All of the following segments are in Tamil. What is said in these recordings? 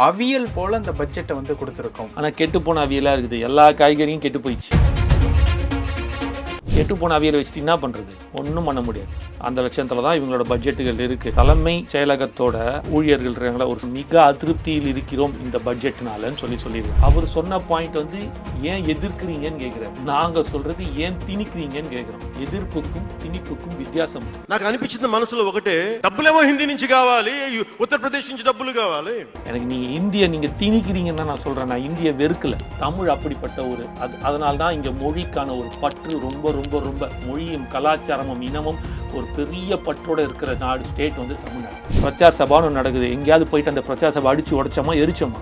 அவியல் போல அந்த பட்ஜெட்டை வந்து கொடுத்துருக்கோம். ஆனால் கெட்டுப்போன அவியலாக இருக்குது. எல்லா காய்கறியும் கெட்டு போயிடுச்சு. கெட்டுப்போன அவியலை வச்சுட்டு என்ன பண்ணுறது ஒன்றும் பண்ண முடியாது அந்த லட்சத்தில் தான் இவங்களோட பட்ஜெட்டுகள் இருக்குது தலைமை செயலகத்தோட ஊழியர்கள் இருக்காங்களா ஒரு மிக அதிருப்தியில் இருக்கிறோம் இந்த பட்ஜெட்னாலன்னு சொல்லி சொல்லிடுவோம் அவர் சொன்ன பாயிண்ட் வந்து ஏன் எதிர்க்கிறீங்கன்னு கேட்குறாரு நாங்கள் சொல்கிறது ஏன் திணிக்கிறீங்கன்னு கேட்குறோம் எதிர்ப்புக்கும் திணிப்புக்கும் வித்தியாசம் இருக்கு. నాకు అనిపించింది మనసులో ఒకటే డబ్బులేమో హిందీ నుంచి కావాలి ఉత్తరప్రదేశ్ నుంచి డబ్బులు కావాలి எனக்கு நீங்கள் இந்திய நீங்கள் திணிக்கிறீங்கன்னு தான் நான் சொல்கிறேன் நான் இந்திய வெறுக்கல தமிழ் அப்படிப்பட்ட ஒரு அது அதனால தான் இங்கே மொழிக்கான ஒரு பற்று ரொம்ப ரொம்ப ரொம்ப மொழியும் கலாச்சாரமும் இனமும் ஒரு பெரிய பற்றோட இருக்கிற நாடு ஸ்டேட் வந்து தமிழ்நாடு. பிரச்சார சபான்னு நடக்குது. எங்கேயாவது போயிட்டு அந்த பிரச்சார சபை அடிச்சு உடைச்சோமா எரிச்சோமா?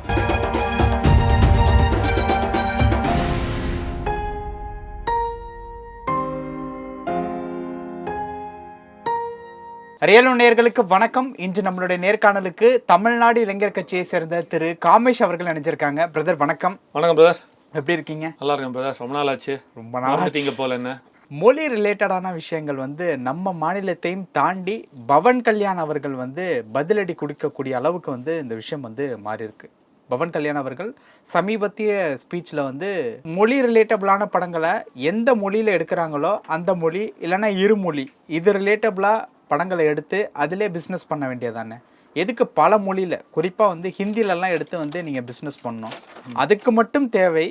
ரியல் நேயர்களுக்கு வணக்கம். இன்று நம்மளுடைய நேர்காணலுக்கு தமிழ்நாடு இளைஞர் கட்சியை சேர்ந்த திரு காமேஷ் அவர்கள் நினைச்சிருக்காங்க பிரதர் வணக்கம். வணக்கம் பிரதர். எப்படி இருக்கீங்க? நல்லா இருக்கேன் பிரதர். ரொம்ப நாள் ஆச்சு ரொம்ப நாள் மறந்துட்டீங்க போல என்ன? மொழி ரிலேட்டடான விஷயங்கள் வந்து நம்ம மாநிலத்தையும் தாண்டி பவன் கல்யாண் அவர்கள் வந்து பதிலடி கொடுக்கக்கூடிய அளவுக்கு வந்து இந்த விஷயம் வந்து மாறி இருக்கு பவன் கல்யாண் அவர்கள் சமீபத்திய ஸ்பீச்சில் வந்து மொழி ரிலேட்டபிளான படங்களை எந்த மொழியில் எடுக்கிறாங்களோ அந்த மொழி இல்லைன்னா இருமொழி இது ரிலேட்டபிளாக படங்களை எடுத்து அதிலே பிஸ்னஸ் பண்ண வேண்டியதானே எதுக்கு பல மொழியில் குறிப்பாக வந்து ஹிந்திலலாம் எடுத்து வந்து நீங்கள் பிஸ்னஸ் பண்ணணும். அதுக்கு மட்டும் தேவை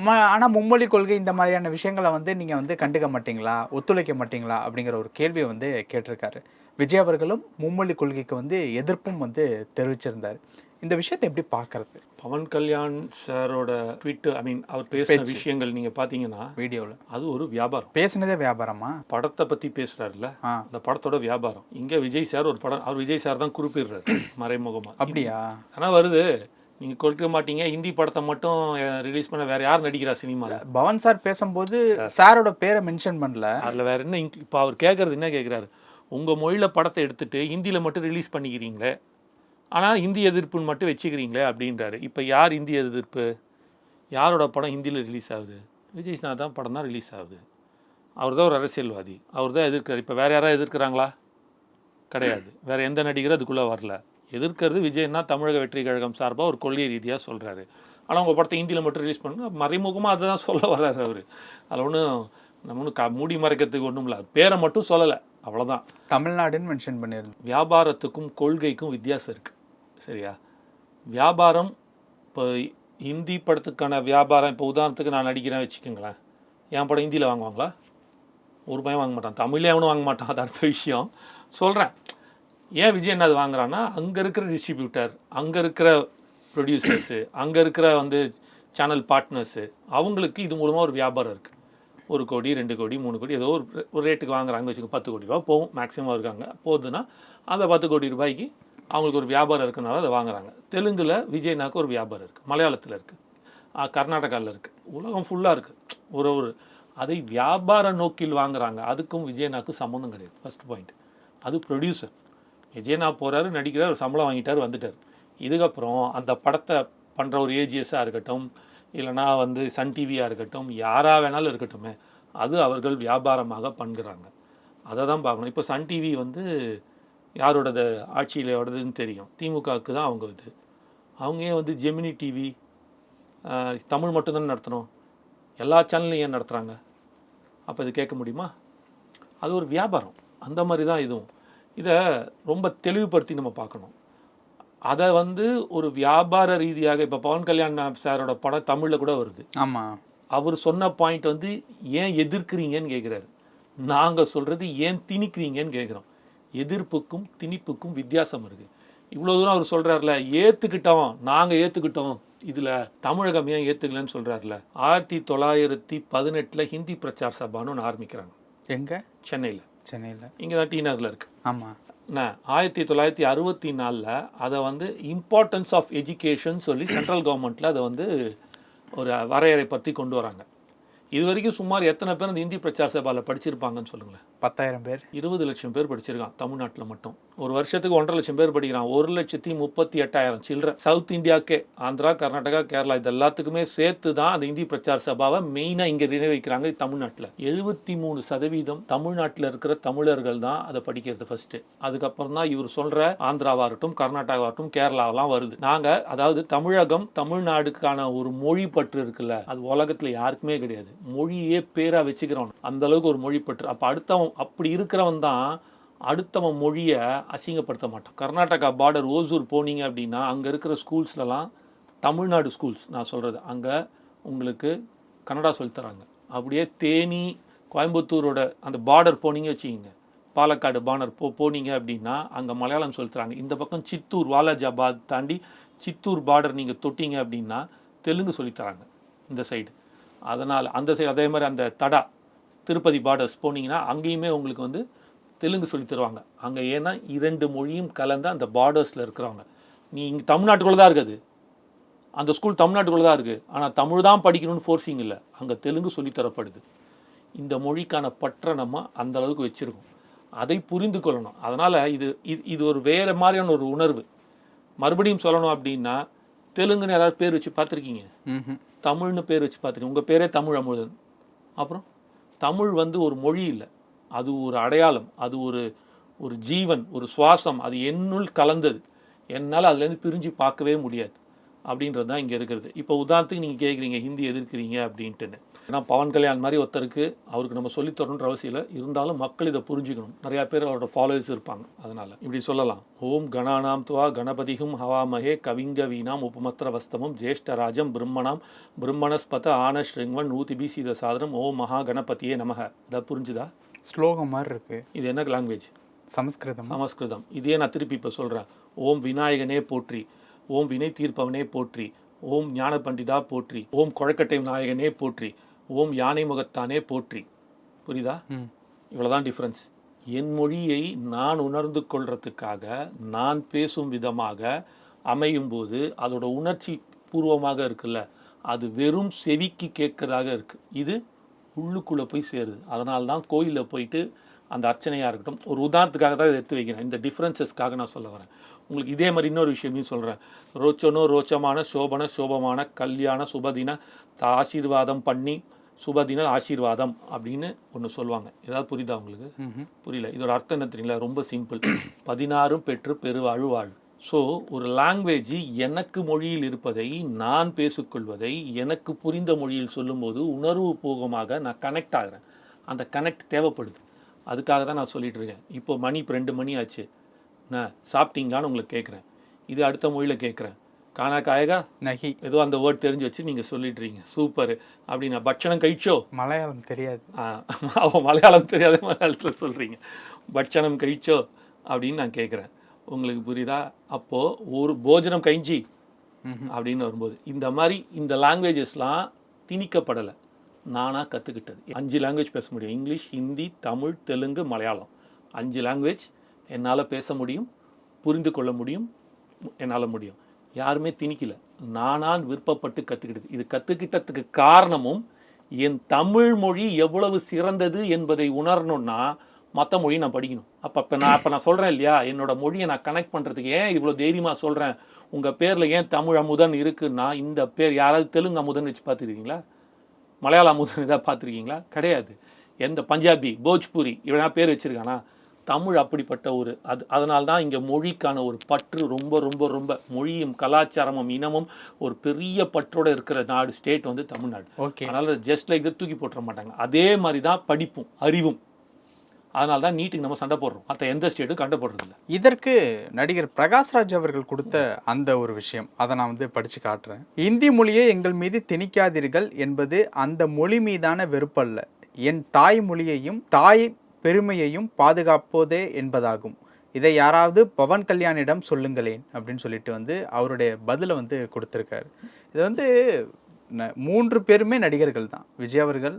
ம ஆனால் மும்மொழி கொள்கை இந்த மாதிரியான விஷயங்களை வந்து நீங்கள் வந்து கண்டுக்க மாட்டீங்களா? ஒத்துழைக்க மாட்டீங்களா? அப்படிங்கிற ஒரு கேள்வியை வந்து கேட்டிருக்காரு. விஜய் அவர்களும் மும்மொழி கொள்கைக்கு வந்து எதிர்ப்பும் வந்து தெரிவிச்சிருந்தார். இந்த விஷயத்தை எப்படி பார்க்கறது? பவன் கல்யாண் சாரோட ட்விட் ஐ மீன் அவர் பேசின விஷயங்கள் நீங்கள் பார்த்தீங்கன்னா வீடியோவில் அது ஒரு வியாபாரம். பேசுனதே வியாபாரமா? படத்தை பற்றி பேசுகிறாருல்ல ஆ. அந்த படத்தோட வியாபாரம். இங்கே விஜய் சார் ஒரு படம் அவர் விஜய் சார் தான் குறிப்பிடுறாரு. மறைமுகமாக அப்படியா? ஆனால் வருது நீங்கள் கொடுக்க மாட்டீங்க. ஹிந்தி படத்தை மட்டும் ரிலீஸ் பண்ண வேற யார் நடிக்கிறா சினிமாவில் பவன் சார் பேசும்போது சாரோட பேரை மென்ஷன் பண்ணல. அதில் வேற என்ன இப்போ அவர் கேட்குறது என்ன கேட்குறாரு உங்கள் மொழியில் படத்தை எடுத்துட்டு ஹிந்தியில் மட்டும் ரிலீஸ் பண்ணிக்கிறீங்களே? ஆனால் ஹிந்தி எதிர்ப்புன்னு மட்டும் வச்சுக்கிறீங்களே அப்படின்றாரு. இப்போ யார் ஹிந்தி எதிர்ப்பு? யாரோட படம் ஹிந்தியில் ரிலீஸ் ஆகுது? விஜய் சார் தான் படம் தான் ரிலீஸ் ஆகுது. அவர் தான் ஒரு அரசியல்வாதி. அவர் தான் எதிர்க்கிறார். இப்போ வேற யாராவது எதிர்க்கிறாங்களா? கிடையாது. வேற எந்த நடிகரும் அதுக்குள்ளே வரல. எதிர்க்கிறது விஜய்னா தமிழக வெற்றி கழகம் சார்பாக ஒரு கொள்கை ரீதியாக சொல்கிறாரு ஆனால் உங்கள் படத்தை ஹிந்தியில் மட்டும் ரிலீஸ் பண்ணுங்க. மறைமுகமாக அதை தான் சொல்ல வர்றாரு அவர். அதில் ஒன்றும் நம்ம ஒன்றும் க மூடி மறைக்கிறதுக்கு ஒன்றும் இல்லை பேரை மட்டும் சொல்லலை. அவ்வளோதான் தமிழ்நாடுன்னு மென்ஷன் பண்ணியிருந்தோம் வியாபாரத்துக்கும் கொள்கைக்கும் வித்தியாசம் இருக்குது சரியா? வியாபாரம் இப்போ ஹிந்தி படத்துக்கான வியாபாரம் இப்போ உதாரணத்துக்கு நான் நடிக்கிறேன் வச்சுக்கோங்களேன். என் படம் ஹிந்தியில் வாங்குவாங்களா? ஒரு பையன் வாங்க மாட்டான். தமிழ்லேயே அவனும் வாங்க மாட்டான். அது அடுத்த விஷயம். சொல்கிறேன் ஏன் விஜய் என்ன அது வாங்குறான்னா அங்கே இருக்கிற டிஸ்ட்ரிபியூட்டர் அங்கே இருக்கிற ப்ரொடியூசர்ஸு அங்கே இருக்கிற வந்து சேனல் பார்ட்னர்ஸு அவங்களுக்கு இது மூலமாக ஒரு வியாபாரம் இருக்குது ஒரு கோடி ரெண்டு கோடி மூணு கோடி ஏதோ ஒரு ஒரு ரேட்டுக்கு வாங்குறாங்க. வச்சுக்கோ பத்து கோடி ரூபா போகும் மேக்ஸிமம் இருக்காங்க. போகுதுன்னா அந்த பத்து கோடி ரூபாய்க்கு அவங்களுக்கு ஒரு வியாபாரம் இருக்கனால அதை வாங்குறாங்க. தெலுங்கில் விஜய்னாக்கு ஒரு வியாபாரம் இருக்குது மலையாளத்தில் இருக்குது கர்நாடகாவில் இருக்குது உலகம் ஃபுல்லாக இருக்குது ஒரு ஒரு அதை வியாபார நோக்கில் வாங்குறாங்க. அதுக்கும் விஜய்னாக்கு சம்மந்தம் கிடையாது. ஃபர்ஸ்ட் பாயிண்ட் அது ப்ரொடியூசர் விஜயனா போகிறாரு நடிக்கிறார் சம்பளம் வாங்கிட்டார் வந்துட்டார். இதுக்கப்புறம் அந்த படத்தை பண்ணுற ஒரு ஏஜிஎஸ்ஸாக இருக்கட்டும் இல்லைனா வந்து சன் டிவியாக இருக்கட்டும் யாராக வேணாலும் இருக்கட்டுமே அது அவர்கள் வியாபாரமாக பண்ணுறாங்க அதை தான் பார்க்கணும். இப்போ சன் டிவி வந்து யாரோடது ஆட்சியிலோடதுன்னு தெரியும். திமுகவுக்கு தான் அவங்க இது. அவங்க ஏன் வந்து ஜெமினி டிவி தமிழ் மட்டும்தான் நடத்தணும்? எல்லா சேனல்லையும் ஏன் நடத்துகிறாங்க அப்போ இது கேட்க முடியுமா? அது ஒரு வியாபாரம். அந்த மாதிரி தான் இதுவும். இதை ரொம்ப தெளிவுபடுத்தி நம்ம பார்க்கணும். அதை வந்து ஒரு வியாபார ரீதியாக இப்போ பவன் கல்யாண் சாரோட படம் தமிழில் கூட வருது. ஆமாம் அவர் சொன்ன பாயிண்ட் வந்து ஏன் எதிர்க்கிறீங்கன்னு கேட்குறாரு நாங்கள் சொல்கிறது ஏன் திணிக்கிறீங்கன்னு கேட்குறோம் எதிர்ப்புக்கும் திணிப்புக்கும் வித்தியாசம் இருக்குது இவ்வளோ தூரம் அவர் சொல்கிறாருல ஏற்றுக்கிட்டோம் நாங்கள் ஏற்றுக்கிட்டோம் இதில் தமிழகம் ஏன் ஏற்றுக்கலன்னு சொல்கிறாருல ஆயிரத்தி தொள்ளாயிரத்தி பதினெட்டில் ஹிந்தி பிரச்சார சபான்னு ஒன்று ஆரம்பிக்கிறாங்க. எங்கே? சென்னையில். சென்னையில். இங்கே தான் டி நகரில் இருக்குது ஆமாம் என்ன? ஆயிரத்தி தொள்ளாயிரத்தி அறுபத்தி நாலில் அதை வந்து இம்பார்ட்டன்ஸ் ஆஃப் எஜுகேஷன் சொல்லி சென்ட்ரல் கவர்மெண்ட்டில் அதை வந்து ஒரு வரையறை பற்றி கொண்டு வராங்க. இது வரைக்கும் சுமார் எத்தனை பேர் அந்த இந்தி பிரச்சார சபாவில் படிச்சிருப்பாங்கன்னு சொல்லுங்களேன்? பத்தாயிரம் பேர். இருபது லட்சம் பேர் படிச்சிருக்கான் தமிழ்நாட்டில் மட்டும். ஒரு வருஷத்துக்கு ஒன்றரை லட்சம் பேர் படிக்கிறான். ஒரு லட்சத்தி முப்பத்தி எட்டாயிரம் சில்லற சவுத் இந்தியாக்கே ஆந்திரா கர்நாடகா கேரளா இது எல்லாத்துக்குமே சேர்த்து தான் அந்த இந்தி பிரச்சார சபாவை மெயினாக இங்கே நிர்வகிக்கிறாங்க தமிழ்நாட்டில். எழுபத்தி மூணு சதவீதம் தமிழ்நாட்டில் இருக்கிற தமிழர்கள் தான் அதை படிக்கிறது ஃபர்ஸ்ட் அதுக்கப்புறம் தான் இவர் சொல்ற ஆந்திராவாகட்டும் கர்நாடகாவாகட்டும் கேரளாவெல்லாம் வருது. நாங்கள் அதாவது தமிழகம் தமிழ்நாடுக்கான ஒரு மொழி பற்று இருக்குல்ல அது உலகத்தில் யாருக்குமே கிடையாது. மொழியே பேராக வச்சுக்கிறவன். அந்த அளவுக்கு ஒரு மொழி பற்று அப்போ அடுத்தவன் அப்படி இருக்கிறவன் தான் அடுத்தவன் மொழியை அசிங்கப்படுத்த மாட்டான். கர்நாடகா பார்டர் ஓசூர் போனீங்க அப்படின்னா அங்கே இருக்கிற ஸ்கூல்ஸ்லலாம் தமிழ்நாடு ஸ்கூல்ஸ் நான் சொல்கிறது அங்கே உங்களுக்கு கன்னடா சொல்லித் தராங்க. அப்படியே தேனி கோயம்புத்தூரோட அந்த பார்டர் போனீங்க வச்சுக்கிங்க. பாலக்காடு பானர் போ போனீங்க அப்படின்னா அங்கே மலையாளம் சொல்லித்தராங்க இந்த பக்கம் சித்தூர் வாலாஜாபாத் தாண்டி சித்தூர் பார்டர் நீங்கள் தொட்டிங்க அப்படின்னா தெலுங்கு சொல்லித் தராங்க. இந்த சைடு அதனால் அந்த சைடு அதே மாதிரி அந்த தடா திருப்பதி பார்டர்ஸ் போனீங்கன்னா அங்கேயுமே உங்களுக்கு வந்து தெலுங்கு சொல்லி தருவாங்க. அங்கே ஏன்னா இரண்டு மொழியும் கலந்து அந்த பார்டர்ஸில் இருக்கிறவங்க. நீ இங்கே தமிழ்நாட்டுக்குள்ளே தான் இருக்குது. அந்த ஸ்கூல் தமிழ்நாட்டுக்குள்ளே தான் இருக்குது. ஆனால் தமிழ் தான் படிக்கணும்னு ஃபோர்ஸிங் இல்லை. அங்கே தெலுங்கு சொல்லித்தரப்படுது இந்த மொழிக்கான பற்றை நம்ம அந்த அளவுக்கு வச்சுருக்கோம். அதை புரிந்து கொள்ளணும். அதனால் இது இது இது ஒரு வேறு மாதிரியான ஒரு உணர்வு. மறுபடியும் சொல்லணும் அப்படின்னா தெலுங்குன்னு யாராவது பேர் வச்சு பார்த்துருக்கீங்க. தமிழ்னு பேர் வச்சு பார்த்துருக்கீங்க. உங்கள் பேரே தமிழ் அமுதன். அப்புறம் தமிழ் வந்து ஒரு மொழி இல்லை. அது ஒரு அடையாளம். அது ஒரு ஒரு ஜீவன் ஒரு சுவாசம். அது என்னுள் கலந்தது. என்னால் அதுலேருந்து பிரிஞ்சு பார்க்கவே முடியாது. அப்படின்றது தான் இங்கே இருக்கிறது. இப்போ உதாரணத்துக்கு நீங்கள் கேட்குறீங்க ஹிந்தி எதிர்க்கிறீங்க அப்படின்ட்டுன்னு. ஏன்னா பவன் கல்யாண் மாதிரி ஒருத்தருக்கு அவருக்கு நம்ம தரணுன்ற அவசியம் இல்லை. இருந்தாலும் மக்கள் இதை புரிஞ்சுக்கணும். நிறையா பேர் அவரோட ஃபாலோவர்ஸ் இருப்பாங்க. அதனால் இப்படி சொல்லலாம். ஓம் கணானாம் துவா கணபதிகும் ஹவாமகே கவிங்க வீணாம் உபமத்திர வஸ்தமும் ஜேஷ்டராஜம் பிரம்மணாம் பிரம்மணஸ்பத ஆன ஸ்ருங்வன் நூதிபி சீத சாதனம் ஓம் மகா கணபதியே நமக. இதை புரிஞ்சுதா? ஸ்லோகம் மாதிரி இருக்கு. இது என்ன லாங்குவேஜ் சமஸ்கிருதம். சமஸ்கிருதம். இதே நான் திருப்பி இப்போ சொல்கிறேன் ஓம் விநாயகனே போற்றி ஓம் வினை தீர்ப்பவனே போற்றி. ஓம் ஞான பண்டிதா போற்றி. ஓம் கொழக்கட்டை விநாயகனே போற்றி. ஓம் யானை முகத்தானே போற்றி. புரியுதா? ம். இவ்வளவுதான் டிஃப்ரென்ஸ் என் மொழியை நான் உணர்ந்து கொள்றதுக்காக நான் பேசும் விதமாக அமையும் போது அதோட உணர்ச்சி பூர்வமாக இருக்குல்ல அது வெறும் செவிக்கு கேட்கறதாக இருக்கு. இது உள்ளுக்குள்ளே போய் சேருது. அதனால தான் கோயிலில் போயிட்டு அந்த அர்ச்சனையாக இருக்கட்டும். ஒரு உதாரணத்துக்காக தான் இதை எடுத்து வைக்கிறேன். இந்த டிஃப்ரென்சஸ்க்காக நான் சொல்ல வரேன். உங்களுக்கு இதே மாதிரி இன்னொரு விஷயமையும் சொல்கிறேன் ரோச்சனோ ரோச்சமான சோபன சோபமான கல்யாண சுபதின த- ஆசீர்வாதம் பண்ணி சுபதின ஆசீர்வாதம் அப்படின்னு ஒன்று சொல்லுவாங்க. ஏதாவது புரியுதா உங்களுக்கு. புரியல. இதோட அர்த்தம் என்ன தெரியுங்களா? ரொம்ப சிம்பிள். பதினாறும் பெற்று பெருவாழ் வாழ். ஸோ ஒரு லாங்குவேஜ் எனக்கு மொழியில் இருப்பதை நான் பேசிக்கொள்வதை எனக்கு புரிந்த மொழியில் சொல்லும்போது உணர்வு பூர்வமாக நான் கனெக்ட் ஆகிறேன். அந்த கனெக்ட் தேவைப்படுது. அதுக்காக தான் நான் சொல்லிட்டு இருக்கேன். இப்போ மணி இப்போ ரெண்டு மணி ஆச்சு. நான் சாப்பிட்டீங்களான்னு உங்களுக்கு கேட்குறேன். இது அடுத்த மொழியில் கேட்குறேன். காணா காயகா? நகி. ஏதோ அந்த வேர்ட் தெரிஞ்சு வச்சு நீங்கள் சொல்லிடுறீங்க சூப்பர் அப்படின்னா பட்சணம் கழிச்சோ? மலையாளம் தெரியாது. ஆ, அவன் மலையாளம் தெரியாத மலையாளத்தில் சொல்கிறீங்க பட்சணம் கழிச்சோ? அப்படின்னு நான் கேட்குறேன். உங்களுக்கு புரியுதா? அப்போது ஒரு போஜனம் கழிஞ்சி அப்படின்னு வரும்போது இந்த மாதிரி இந்த லாங்குவேஜஸ்லாம் திணிக்கப்படலை. நானாக கற்றுக்கிட்டது அஞ்சு லாங்குவேஜ் பேச முடியும். இங்கிலீஷ் ஹிந்தி தமிழ் தெலுங்கு மலையாளம். அஞ்சு லாங்குவேஜ் என்னால் பேச முடியும் புரிந்து கொள்ள முடியும் என்னால் முடியும். யாருமே திணிக்கல. நானான் விருப்பப்பட்டு கற்றுக்கிட்டது இது கற்றுக்கிட்டதுக்கு காரணமும் என் தமிழ் மொழி எவ்வளவு சிறந்தது என்பதை உணரணும்னா மற்ற மொழி நான் படிக்கணும். அப்போ இப்போ நான் இப்போ நான் சொல்கிறேன் இல்லையா? என்னோட மொழியை நான் கனெக்ட் பண்ணுறதுக்கு ஏன் இவ்வளோ தைரியமாக சொல்கிறேன் உங்கள் பேரில் ஏன் தமிழ் அமுதன் இருக்குன்னா இந்த பேர் யாராவது தெலுங்கு அமுதன் வச்சு பார்த்துருக்கீங்களா? மலையாள அமுதன் இதாக பார்த்துருக்கீங்களா? கிடையாது. எந்த பஞ்சாபி போஜ்பூரி இவனா பேர் வச்சிருக்கானா? தமிழ் அப்படிப்பட்ட ஒரு அது அதனால தான் இங்கே மொழிக்கான ஒரு பற்று ரொம்ப ரொம்ப ரொம்ப மொழியும் கலாச்சாரமும் இனமும் ஒரு பெரிய பற்றோட இருக்கிற நாடு ஸ்டேட் வந்து தமிழ்நாடு. ஓகே. அதனால ஜஸ்ட் லைக் தூக்கி போட்டுற மாட்டாங்க. அதே மாதிரி தான் படிப்பும் அறிவும். அதனால தான் நீட்டுக்கு நம்ம சண்டை போடுறோம். மற்ற எந்த ஸ்டேட்டும் சண்டை போடுறதில்ல. இதற்கு நடிகர் பிரகாஷ்ராஜ் அவர்கள் கொடுத்த அந்த ஒரு விஷயம். அதை நான் வந்து படிச்சு காட்டுறேன். இந்தி மொழியை எங்கள் மீது திணிக்காதீர்கள் என்பது அந்த மொழி மீதான வெறுப்பல்ல. என் தாய் மொழியையும் தாய் பெருமையையும் பாதுகாப்போதே என்பதாகும். இதை யாராவது பவன் கல்யாணிடம் சொல்லுங்களேன் அப்படின்னு சொல்லிட்டு வந்து அவருடைய பதிலை வந்து கொடுத்துருக்காரு. இது வந்து மூன்று பேருமே நடிகர்கள் தான். விஜய் அவர்கள்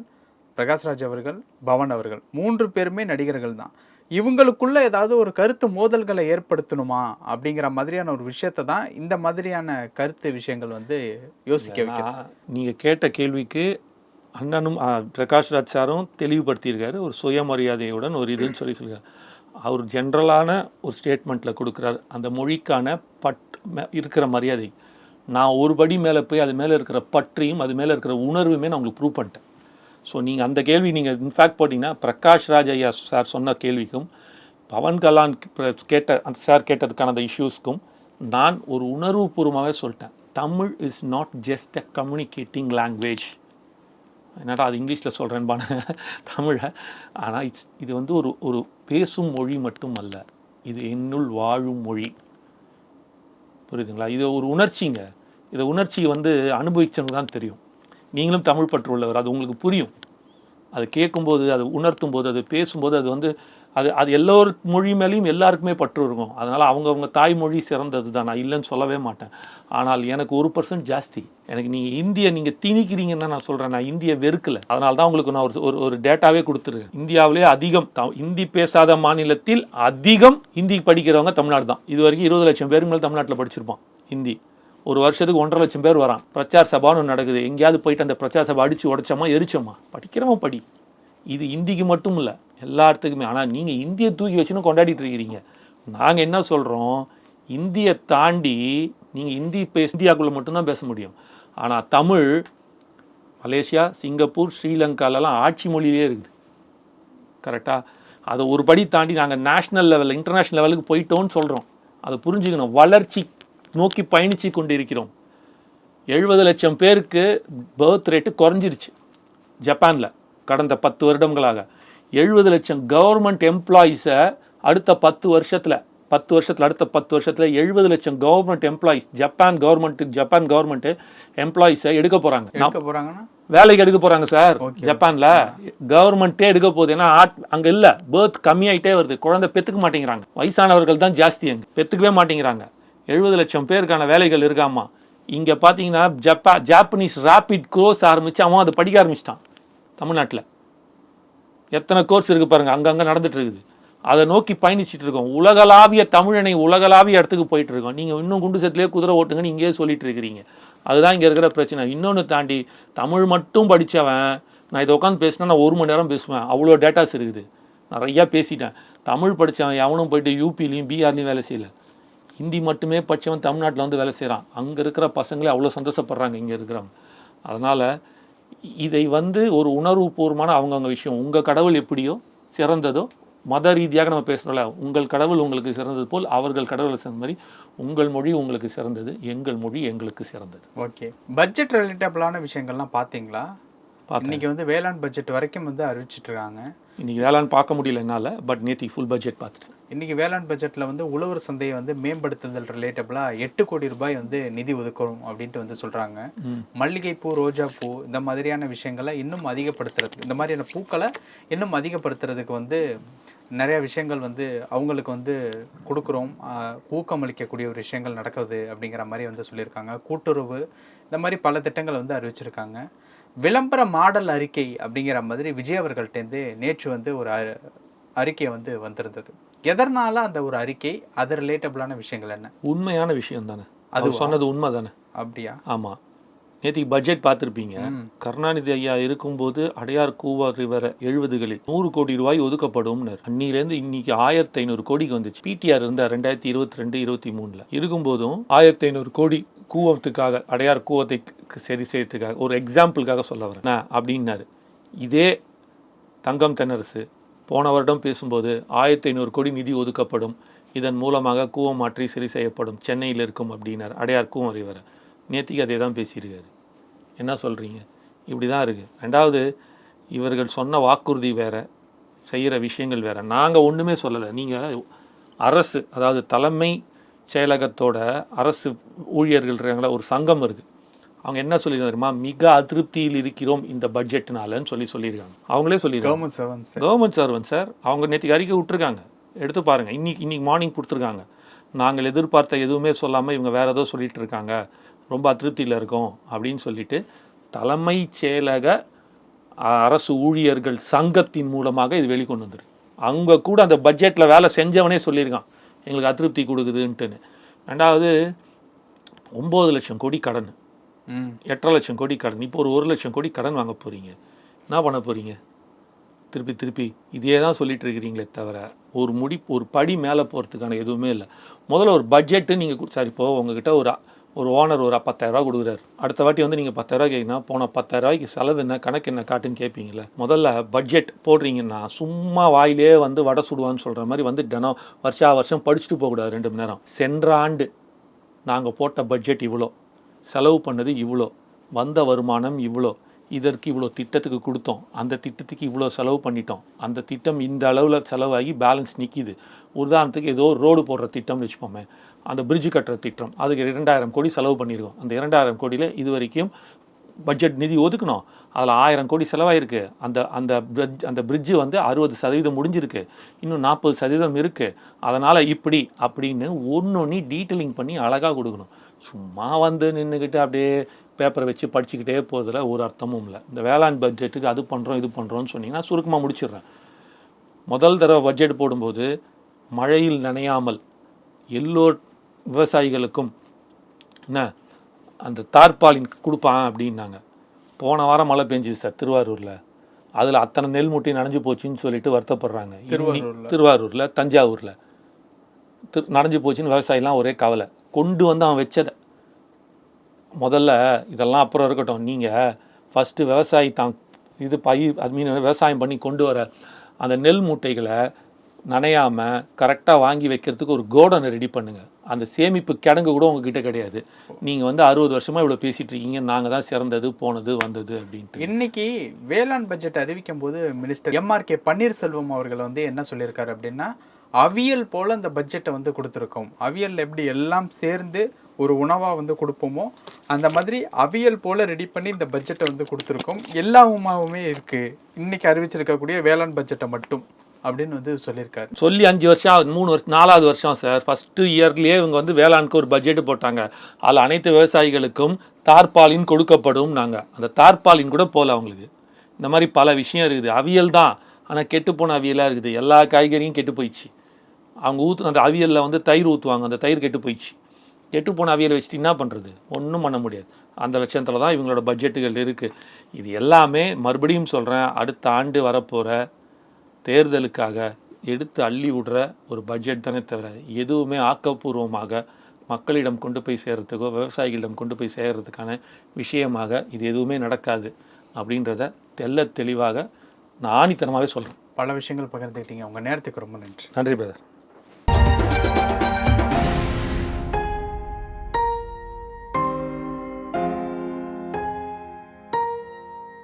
பிரகாஷ்ராஜ் அவர்கள் பவன் அவர்கள். மூன்று பேருமே நடிகர்கள் தான். இவங்களுக்குள்ள ஏதாவது ஒரு கருத்து மோதல்களை ஏற்படுத்தணுமா அப்படிங்கிற மாதிரியான ஒரு விஷயத்தை தான் இந்த மாதிரியான கருத்து விஷயங்கள் வந்து யோசிக்க வைக்கிறது நான் நீங்க கேட்ட கேள்விக்கு அண்ணனும் பிரகாஷ்ராஜ் பிரகாஷ் ராஜ் சாரும் தெளிவுபடுத்தியிருக்காரு. ஒரு சுயமரியாதையுடன் ஒரு இதுன்னு சொல்லி சொல்லியிருக்காரு. அவர் ஜென்ரலான ஒரு ஸ்டேட்மெண்ட்டில் கொடுக்குறாரு. அந்த மொழிக்கான பட் மே- இருக்கிற மரியாதை. நான் ஒரு படி மேலே போய் அது மேலே இருக்கிற பற்றியும் அது மேலே இருக்கிற உணர்வுமே நான் உங்களுக்கு ப்ரூவ் பண்ணிட்டேன். ஸோ நீங்கள் அந்த கேள்வி நீங்கள் இன்ஃபேக்ட் போட்டிங்கன்னா பிரகாஷ் ராஜ் ஐயா சார் சொன்ன கேள்விக்கும் பவன் கலான் கேட்ட அந்த சார் கேட்டதுக்கான அந்த இஷ்யூஸ்க்கும் நான் ஒரு உணர்வுபூர்வமாகவே சொல்லிட்டேன். Tamil is not just a communicating language என்னடா அது இங்கிலீஷில் சொல்கிறேன்பான தமிழை. ஆனால் இட்ஸ் இது வந்து ஒரு ஒரு பேசும் மொழி மட்டும் அல்ல இது என்னுள் வாழும் மொழி. புரியுதுங்களா? இது ஒரு உணர்ச்சிங்க. இதை உணர்ச்சி வந்து அனுபவிச்சவங்க தான் தெரியும். நீங்களும் தமிழ் பற்று உள்ளவர் அது உங்களுக்கு புரியும். அது கேட்கும்போது அது உணர்த்தும் போது அது பேசும்போது அது வந்து அது அது எல்லோரு மொழி மேலேயும் எல்லாருக்குமே பற்று இருக்கும். அதனால் அவங்கவுங்க தாய்மொழி சிறந்தது தான் நான் இல்லைன்னு சொல்லவே மாட்டேன். ஆனால் எனக்கு ஒரு பர்சன்ட் ஜாஸ்தி. எனக்கு நீங்கள் இந்தியை நீங்கள் திணிக்கிறீங்கன்னு தான் நான் சொல்கிறேன் நான் இந்தியை வெறுக்கலை. அதனால தான் உங்களுக்கு நான் ஒரு ஒரு ஒரு டேட்டாவே கொடுத்துருக்கேன். இந்தியாவிலே அதிகம் த- இந்தி பேசாத மாநிலத்தில் அதிகம் ஹிந்தி படிக்கிறவங்க தமிழ்நாடு தான். இது வரைக்கும் இருபது லட்சம் பேருக்கு மேலே தமிழ்நாட்டில் படிச்சிருப்பான் ஹிந்தி ஒரு வருஷத்துக்கு ஒன்றரை லட்சம் பேர் வரான். பிரச்சார சபான்னு நடக்குது. எங்கேயாவது போயிட்டு அந்த பிரச்சார சபை அடித்து உடச்சோமா எரிச்சோமா? படிக்கிறவன் படி. இது இந்திக்கு மட்டும் இல்லை. எல்லா இடத்துக்குமே ஆனால் நீங்கள் இந்தியை தூக்கி வச்சுன்னு கொண்டாடிட்டு இருக்கிறீங்க நாங்கள் என்ன சொல்கிறோம் இந்தியை தாண்டி நீங்கள் இந்தி பேச இந்தியாக்குள்ளே மட்டும்தான் பேச முடியும். ஆனால் தமிழ் மலேசியா சிங்கப்பூர் ஸ்ரீலங்காலலாம் ஆட்சி மொழியிலே இருக்குது. கரெக்டாக அதை ஒரு படி தாண்டி நாங்கள் நேஷ்னல் லெவலில் இன்டர்நேஷ்னல் லெவலுக்கு போயிட்டோம்னு சொல்கிறோம் அதை புரிஞ்சுக்கணும். வளர்ச்சி நோக்கி பயணித்து கொண்டு இருக்கிறோம் எழுபது லட்சம் பேருக்கு பர்த் ரேட்டு குறைஞ்சிருச்சு. ஜப்பானில் கடந்த பத்து வருடங்களாக. எழுபது லட்சம் கவர்மெண்ட் எம்ப்ளாயீஸை அடுத்த பத்து வருஷத்தில் பத்து வருஷத்தில் அடுத்த பத்து வருஷத்தில் எழுபது லட்சம் government employees Japan government Japan government எம்ப்ளாயீஸை எடுக்க போகிறாங்க எடுக்க போறாங்கன்னா? வேலைக்கு எடுக்க போறாங்க சார் ஜப்பான்ல கவர்மெண்ட்டே எடுக்க போகுது. ஏன்னா ஆட் அங்க இல்ல பேர்த் கம்மியாயிட்டே வருது. குழந்தை பெத்துக்க மாட்டேங்கிறாங்க. வயசானவர்கள் தான் ஜாஸ்தி அங்க பெத்துக்கவே மாட்டேங்கிறாங்க. எழுபது லட்சம் பேருக்கான வேலைகள் இருக்காமா? இங்க பாத்தீங்கன்னா ஜப்பா ஜாப்பனீஸ் ராபிட் கோர்ஸ் ஆரம்பிச்சு அவன் அதை படிக்க ஆரம்பிச்சிட்டான் தமிழ்நாட்டில். எத்தனை கோர்ஸ் இருக்கு பாருங்க அங்கங்கே நடந்துட்டு இருக்குது அதை நோக்கி பயணிச்சுட்டு இருக்கோம். உலகளாவிய தமிழனை உலகளாவிய இடத்துக்கு போயிட்டு இருக்கோம். நீங்கள் இன்னும் குண்டு செத்துலேயே குதிரை ஓட்டுங்கன்னு இங்கேயே சொல்லிட்டு இருக்கிறீங்க. அதுதான் இங்கே இருக்கிற பிரச்சனை. இன்னொன்று தாண்டி தமிழ் மட்டும் படித்தவன் நான் இதை உட்காந்து பேசினா நான் ஒரு மணி நேரம் பேசுவேன். அவ்வளோ டேட்டாஸ் இருக்குது. நிறையா பேசிட்டேன். தமிழ் படித்தவன் எவனும் போயிட்டு யூபிலையும் பீகார்லையும் வேலை செய்யல. ஹிந்தி மட்டுமே படித்தவன் தமிழ்நாட்டில் வந்து வேலை செய்கிறான் அங்கே இருக்கிற பசங்களே அவ்வளோ சந்தோஷப்படுறாங்க இங்கே இருக்கிறவங்க. அதனால் இதை வந்து ஒரு உணர்வுபூர்வமான அவங்கவங்க விஷயம். உங்கள் கடவுள் எப்படியோ சிறந்ததோ மத ரீதியாக நம்ம பேசுகிறோம்ல உங்கள் கடவுள் உங்களுக்கு சிறந்தது போல் அவர்கள் கடவுளை சிறந்த மாதிரி உங்கள் மொழி உங்களுக்கு சிறந்தது எங்கள் மொழி எங்களுக்கு சிறந்தது. ஓகே. பட்ஜெட் ரிலேட்டபிளான விஷயங்கள்லாம் பார்த்தீங்களா. இன்னைக்கு வந்து வேளாண் பட்ஜெட் வரைக்கும் வந்து அறிவிச்சிட்டு இருக்காங்க. இன்னைக்கு வேளாண் பார்க்க முடியல என்னால் பட் நேற்று ஃபுல் பட்ஜெட் பார்த்துட்டேன். இன்னைக்கு வேளாண் பட்ஜெட்ல வந்து உழவர் சந்தையை வந்து மேம்படுத்துதல் ரிலேட்டபிளா எட்டு கோடி ரூபாய் வந்து நிதி ஒதுக்கணும் அப்படின்ட்டு வந்து சொல்றாங்க. மல்லிகைப்பூ ரோஜாப்பூ இந்த மாதிரியான விஷயங்களை இன்னும் அதிகப்படுத்துறதுக்கு இந்த மாதிரியான பூக்களை இன்னும் அதிகப்படுத்துறதுக்கு வந்து நிறைய விஷயங்கள் வந்து அவங்களுக்கு வந்து கொடுக்குறோம். ஊக்கமளிக்கக்கூடிய ஒரு விஷயங்கள் நடக்குது அப்படிங்கிற மாதிரி வந்து சொல்லியிருக்காங்க. கூட்டுறவு இந்த மாதிரி பல திட்டங்களை வந்து அறிவிச்சிருக்காங்க. விளம்பர மாடல் அறிக்கை அப்படிங்கிற மாதிரி விஜய் அவர்கள்ட்டேருந்து நேற்று வந்து ஒரு அறிக்கை வந்து வந்திருந்தது. எதனால அந்த ஒரு அறிக்கை அது ரிலேட்டபிளான விஷயங்கள் என்ன? உண்மையான விஷயம் தானே. அது சொன்னது உண்மை தானே. அப்படியா? ஆமாம் நேற்றுக்கு பட்ஜெட் பார்த்துருப்பீங்க. கருணாநிதி ஐயா இருக்கும்போது அடையார் கூவா ரிவர் எழுபதுகளில் நூறு கோடி ரூபாய் ஒதுக்கப்படும்னு அன்னிலேருந்து இன்னைக்கு ஆயிரத்தி ஐநூறு கோடிக்கு வந்துச்சு. பிடிஆர் இருந்தார் ரெண்டாயிரத்தி இருபத்தி ரெண்டு இருபத்தி மூணில். இருக்கும்போதும் ஆயிரத்தி ஐநூறு கோடி கூவத்துக்காக அடையார் கூவத்தை சரி செய்யறதுக்காக ஒரு எக்ஸாம்பிளுக்காக சொல்ல வரேன். அப்படின்னாரு. இதே தங்கம் தென்னரசு போன வருடம் பேசும்போது ஆயிரத்தி ஐநூறு கோடி நிதி ஒதுக்கப்படும். இதன் மூலமாக கூவம் மாற்றி சரி செய்யப்படும். சென்னையில் இருக்கும் அப்படின்னார். அடையார் கூவம் அறிவர். நேத்திக்கு அதே தான் பேசியிருக்காரு. என்ன சொல்கிறீங்க இப்படி தான் இருக்குது ரெண்டாவது இவர்கள் சொன்ன வாக்குறுதி வேறு செய்கிற விஷயங்கள் வேறு. நாங்கள் ஒன்றுமே சொல்லலை. நீங்கள் அரசு அதாவது தலைமை செயலகத்தோட அரசு ஊழியர்கள் இருக்காங்களா? ஒரு சங்கம் இருக்குது அவங்க என்ன சொல்லியிருக்காங்க தெரியுமா? மிக அதிருப்தியில் இருக்கிறோம் இந்த பட்ஜெட்னாலன்னு சொல்லி சொல்லியிருக்காங்க. அவங்களே சொல்லியிருக்காங்க. Government servants government servant sir. அவங்க நேற்றுக்கு அறிக்கை விட்டுருக்காங்க. எடுத்து பாருங்கள் இன்னைக்கு இன்னைக்கு மார்னிங் கொடுத்துருக்காங்க. நாங்கள் எதிர்பார்த்த எதுவுமே சொல்லாமல் இவங்க வேற ஏதோ சொல்லிட்டு இருக்காங்க. ரொம்ப அதிருப்தியில் இருக்கோம் அப்படின்னு சொல்லிட்டு தலைமை செயலக அரசு ஊழியர்கள் சங்கத்தின் மூலமாக இது வெளிக்கொண்டு வந்துருக்கு. அவங்க கூட அந்த பட்ஜெட்டில் வேலை செஞ்சவனே சொல்லியிருக்கான். எங்களுக்கு அதிருப்தி கொடுக்குதுன்ட்டுன்னு. ரெண்டாவது ஒம்பது லட்சம் கோடி கடன். எட்டரை லட்சம் கோடி கடன். இப்போ ஒரு ஒரு லட்சம் கோடி கடன் வாங்க போகிறீங்க என்ன பண்ண போகிறீங்க திருப்பி திருப்பி இதே தான் சொல்லிட்டு இருக்கிறீங்களே தவிர ஒரு முடி ஒரு படி மேலே போகிறதுக்கான எதுவுமே இல்லை. முதல்ல ஒரு பட்ஜெட்டு நீங்கள் சாரி இப்போ உங்ககிட்ட ஒரு ஒரு ஓனர் ஒரு பத்தாயிரரூவா கொடுக்குறாரு. அடுத்த வாட்டி வந்து நீங்கள் பத்தாயிரரூவா கேட்கினா போன பத்தாயிரரூவாய்க்கு செலவு என்ன கணக்கு என்ன காட்டுன்னு கேட்பீங்களே முதல்ல பட்ஜெட் போடுறீங்கன்னா சும்மா வாயிலே வந்து வடை சுடுவான்னு சொல்கிற மாதிரி வந்து தினம் வருஷா வருஷம் படிச்சுட்டு போகக்கூடாது ரெண்டு மணி நேரம். சென்ற ஆண்டு நாங்கள் போட்ட பட்ஜெட் இவ்வளோ செலவு பண்ணது இவ்வளோ வந்த வருமானம் இவ்வளோ இதற்கு இவ்வளோ திட்டத்துக்கு கொடுத்தோம் அந்த திட்டத்துக்கு இவ்வளோ செலவு பண்ணிட்டோம் அந்த திட்டம் இந்த அளவில் செலவாகி பேலன்ஸ் நிற்கிது உதாரணத்துக்கு ஏதோ ஒரு ரோடு போடுற திட்டம்னு வச்சுப்போமே அந்த பிரிட்ஜ் கட்டுற திட்டம் அதுக்கு இரண்டாயிரம் கோடி செலவு பண்ணியிருக்கோம். அந்த இரண்டாயிரம் கோடியில் இது வரைக்கும் பட்ஜெட் நிதி ஒதுக்கணும் அதில் ஆயிரம் கோடி செலவாயிருக்கு. அந்த அந்த பிரிட்ஜ் அந்த பிரிட்ஜு வந்து அறுபது சதவீதம் முடிஞ்சிருக்கு. இன்னும் நாற்பது சதவீதம் இருக்குது அதனால் இப்படி அப்படின்னு ஒன்று ஒன்று டீட்டெயிலிங் பண்ணி அழகாக கொடுக்கணும். சும்மா வந்து நின்றுக்கிட்டு அப்படியே பேப்பரை வச்சு படிச்சுக்கிட்டே போகிறதுல ஒரு அர்த்தமும் இல்லை. இந்த வேளாண் பட்ஜெட்டுக்கு அது பண்ணுறோம் இது பண்ணுறோம்னு சொன்னீங்கன்னா சுருக்கமாக முடிச்சிடுறேன். முதல் தடவை பட்ஜெட் போடும்போது மழையில் நனையாமல் எல்லோ விவசாயிகளுக்கும் என்ன அந்த தார்பாலின் கொடுப்பான் அப்படின்னாங்க. போன வாரம் மழை பெஞ்சுது சார் திருவாரூரில். அதில் அத்தனை நெல் மூட்டை நனைஞ்சு போச்சுன்னு சொல்லிட்டு வருத்தப்படுறாங்க. திருவாரூரில் தஞ்சாவூரில். திரு நனைஞ்சு போச்சுன்னு விவசாயிலாம் ஒரே கவலை. கொண்டு வந்து அவன் வச்சதை. முதல்ல இதெல்லாம் அப்புறம் இருக்கட்டும். நீங்கள் ஃபஸ்ட்டு விவசாயி தான் இது பயிர் அது மீன் விவசாயம் பண்ணி கொண்டு வர அந்த நெல் மூட்டைகளை நனையாமல் கரெக்டாக வாங்கி வைக்கிறதுக்கு ஒரு கோடனை ரெடி பண்ணுங்கள் அந்த சேமிப்பு கிடங்கு கூட உங்ககிட்ட கிடையாது. நீங்கள் வந்து அறுபது வருஷமாக இவ்வளோ பேசிகிட்டு இருக்கீங்க. நாங்கள் தான் சிறந்தது போனது வந்தது அப்படின்ட்டு. இன்னைக்கு வேளாண் பட்ஜெட் அறிவிக்கும் போது மினிஸ்டர் எம்ஆர்கே பன்னீர்செல்வம் அவர்கள் வந்து என்ன சொல்லியிருக்காரு அப்படின்னா அவியல் போல் இந்த பட்ஜெட்டை வந்து கொடுத்துருக்கோம். அவியல் எப்படி எல்லாம் சேர்ந்து ஒரு உணவாக வந்து கொடுப்போமோ அந்த மாதிரி அவியல் போல் ரெடி பண்ணி இந்த பட்ஜெட்டை வந்து கொடுத்துருக்கோம். எல்லா உமாவுமே இருக்குது இன்னைக்கு அறிவிச்சிருக்கக்கூடிய வேளாண் பட்ஜெட்டை மட்டும் அப்படின்னு வந்து சொல்லியிருக்காரு. சொல்லி அஞ்சு வருஷம் மூணு வருஷம் நாலாவது வருஷம் சார் ஃபஸ்ட்டு இயர்லேயே இவங்க வந்து வேளாண்க்கு ஒரு பட்ஜெட் போட்டாங்க. அதில் அனைத்து விவசாயிகளுக்கும் தார்பாலின் கொடுக்கப்படும் நாங்கள் அந்த தார்பாலின் கூட போகல அவங்களுக்கு. இந்த மாதிரி பல விஷயம் இருக்குது. அவியல் தான். ஆனால் கெட்டுப்போன அவியலாக இருக்குது. எல்லா காய்கறியும் கெட்டு போயிடுச்சு. அவங்க ஊற்றுன அந்த அவியலில் வந்து தயிர் ஊற்றுவாங்க அந்த தயிர் கெட்டு போயிடுச்சு. கெட்டு போன அவியலை வச்சுட்டு என்ன பண்ணுறது ஒன்றும் பண்ண முடியாது. அந்த லட்சத்தில் தான் இவங்களோட பட்ஜெட்டுகள் இருக்குது இது எல்லாமே மறுபடியும் சொல்கிறேன் அடுத்த ஆண்டு வரப்போகிற தேர்தலுக்காக எடுத்து அள்ளி விடுற ஒரு பட்ஜெட் தானே தவிர எதுவுமே ஆக்கப்பூர்வமாக மக்களிடம் கொண்டு போய் சேர்றதுக்கோ விவசாயிகளிடம் கொண்டு போய் சேர்றதுக்கான விஷயமாக இது எதுவுமே நடக்காது அப்படின்றத தெள்ள தெளிவாக நான் ஆணித்தனமாகவே சொல்கிறேன் பல விஷயங்கள் பகிர்ந்துக்கிட்டீங்க உங்க நேரத்துக்கு ரொம்ப நன்றி. நன்றி பிரதர்